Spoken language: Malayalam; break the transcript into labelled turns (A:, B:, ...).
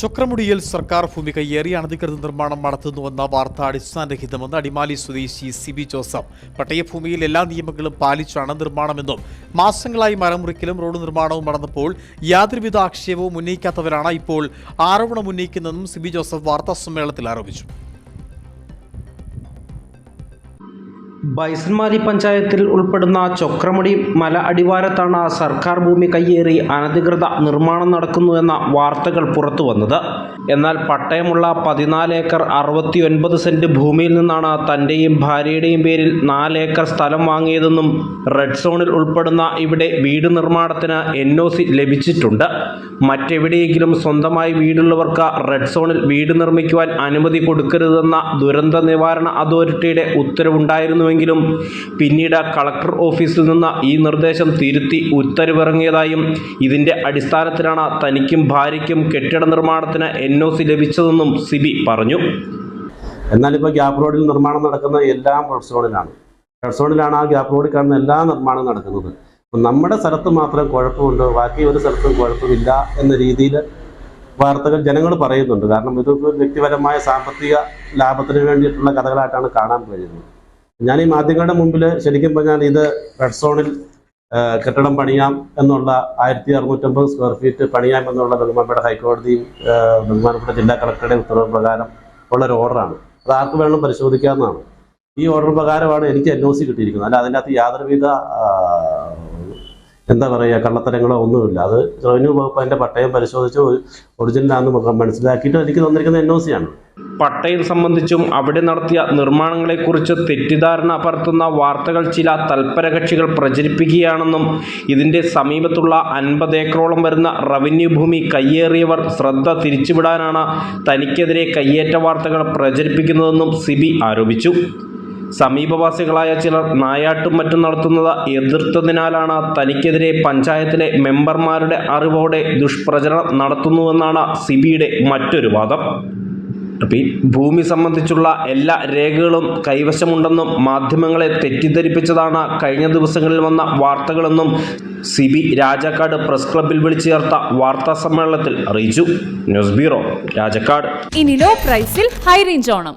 A: ചക്രമുടിയിൽ സർക്കാർ ഭൂമി കയ്യേറി അനധികൃത നിർമ്മാണം നടത്തുന്നുവെന്ന വാർത്ത അടിസ്ഥാനരഹിതമെന്ന് അടിമാലി സ്വദേശി സിബി ജോസഫ്. പട്ടയഭൂമിയിൽ എല്ലാ നിയമങ്ങളും പാലിച്ചാണ് നിർമ്മാണമെന്നും മാസങ്ങളായി മരമുറിക്കലും റോഡ് നിർമ്മാണവും നടന്നപ്പോൾ യാതൊരുവിധ ആക്ഷേപവും ഉന്നയിക്കാത്തവരാണ് ഇപ്പോൾ ആരോപണം ഉന്നയിക്കുന്നതെന്നും സിബി ജോസഫ് വാർത്താ സമ്മേളനത്തിൽ ആരോപിച്ചു.
B: ബൈസൺമാരി പഞ്ചായത്തിൽ ഉൾപ്പെടുന്ന ചൊക്രമുടി മല അടിവാരത്താണ് സർക്കാർ ഭൂമി കയ്യേറി അനധികൃത നിർമ്മാണം നടക്കുന്നുവെന്ന വാർത്തകൾ പുറത്തു വന്നത് എന്നാൽ പട്ടയമുള്ള പതിനാല് ഏക്കർ അറുപത്തി ഒൻപത് സെന്റ് ഭൂമിയിൽ നിന്നാണ് തന്റെയും ഭാര്യയുടെയും പേരിൽ നാല് ഏക്കർ സ്ഥലം വാങ്ങിയതെന്നും റെഡ് സോണിൽ ഉൾപ്പെടുന്ന ഇവിടെ വീട് നിർമ്മാണത്തിന് എൻ ഒ സി ലഭിച്ചിട്ടുണ്ട്. മറ്റെവിടെയെങ്കിലും സ്വന്തമായി വീടുള്ളവർക്ക് റെഡ് സോണിൽ വീട് നിർമ്മിക്കുവാൻ അനുമതി കൊടുക്കരുതെന്ന ദുരന്ത നിവാരണ അതോറിറ്റിയുടെ ഉത്തരവുണ്ടായിരുന്നുവെങ്കിലും പിന്നീട് കളക്ടർ ഓഫീസിൽ നിന്ന് ഈ നിർദ്ദേശം തിരുത്തി ഉത്തരവിറങ്ങിയതായും ഇതിന്റെ അടിസ്ഥാനത്തിലാണ് തനിക്കും ഭാര്യയ്ക്കും കെട്ടിട നിർമ്മാണത്തിന് എൻ ഒ സി ലഭിച്ചതെന്നും സിബി പറഞ്ഞു.
C: എന്നാലിപ്പോൾ ഗ്യാപ് റോഡിൽ നിർമ്മാണം നടക്കുന്ന എല്ലാം റെഡ് സോണിലാണ് റെഡ് സോണിലാണ് ആ ഗ്യാപ് റോഡിൽ കാണുന്ന എല്ലാ നിർമ്മാണവും നടക്കുന്നത്. അപ്പം നമ്മുടെ സ്ഥലത്ത് മാത്രം കുഴപ്പമുണ്ട്? ബാക്കി ഒരു സ്ഥലത്തും കുഴപ്പമില്ല എന്ന രീതിയിൽ വാർത്തകൾ ജനങ്ങൾ പറയുന്നുണ്ട്. കാരണം ഇത് വ്യക്തിപരമായ സാമ്പത്തിക ലാഭത്തിന് വേണ്ടിയിട്ടുള്ള കഥകളായിട്ടാണ് കാണാൻ കഴിയുന്നത് ഞാൻ ഈ മാധ്യമങ്ങളുടെ മുമ്പിൽ ശരിക്കും പറഞ്ഞാൽ ഇത് റെഡ് സോണിൽ കെട്ടിടം പണിയാം എന്നുള്ള ആയിരത്തി അറുന്നൂറ്റമ്പത് സ്ക്വയർ ഫീറ്റ് പണിയാം എന്നുള്ള ബഹുമാനപ്പെട്ട ഹൈക്കോടതിയും ബഹുമാനപ്പെട്ട ജില്ലാ കളക്ടറുടെ ഉത്തരവ് പ്രകാരം ഉള്ള ഒരു ഓർഡറാണ് അത് ആർക്ക് വേണം പരിശോധിക്കാവുന്നതാണ്. ഈ ഓർഡർ പ്രകാരമാണ് എനിക്ക് എൻ ഒ സി കിട്ടിയിരിക്കുന്നത്. അല്ല അതിന്റെ അകത്ത് യാതൊരുവിധ എന്താ പറയുക കള്ളത്തരങ്ങളോ ഒന്നുമില്ല. അത് റവന്യൂ വകുപ്പ് അതിന്റെ പട്ടയം പരിശോധിച്ച് ഒറിജിനലാണെന്ന് മനസ്സിലാക്കിയിട്ട് എനിക്ക് തന്നിരിക്കുന്ന എൻ ഒ സി ആണ്.
B: പട്ടയം സംബന്ധിച്ചും അവിടെ നടത്തിയ നിർമ്മാണങ്ങളെക്കുറിച്ച് തെറ്റിദ്ധാരണ പരത്തുന്ന വാർത്തകൾ ചില തൽപരകക്ഷികൾ പ്രചരിപ്പിക്കുകയാണെന്നും ഇതിന്റെ സമീപത്തുള്ള അൻപത് ഏക്കറോളം വരുന്ന റവന്യൂ ഭൂമി കയ്യേറിയവർ ശ്രദ്ധ തിരിച്ചുവിടാനാണ് തനിക്കെതിരെ കയ്യേറ്റ വാർത്തകൾ പ്രചരിപ്പിക്കുന്നതെന്നും സിബി ആരോപിച്ചു. സമീപവാസികളായ ചിലർ നായാട്ടും മറ്റും നടത്തുന്നത് എതിർത്തതിനാലാണ് തനിക്കെതിരെ പഞ്ചായത്തിലെ മെമ്പർമാരുടെ അറിവോടെ ദുഷ്പ്രചരണം നടത്തുന്നുവെന്നാണ് സിബിയുടെ മറ്റൊരു വാദം. ഭൂമി സംബന്ധിച്ചുള്ള എല്ലാ രേഖകളും കൈവശമുണ്ടെന്നും മാധ്യമങ്ങളെ തെറ്റിദ്ധരിപ്പിച്ചതാണ് കഴിഞ്ഞ ദിവസങ്ങളിൽ വന്ന വാർത്തകളെന്നും സിബി രാജാക്കാട് പ്രസ് ക്ലബിൽ വിളിച്ചു ചേർത്ത വാർത്താ സമ്മേളനത്തിൽ അറിയിച്ചു. News bureau Rajakkad.
D: ഇനി ലോ പ്രൈസിൽ ഹൈ റേഞ്ച് ഓണം.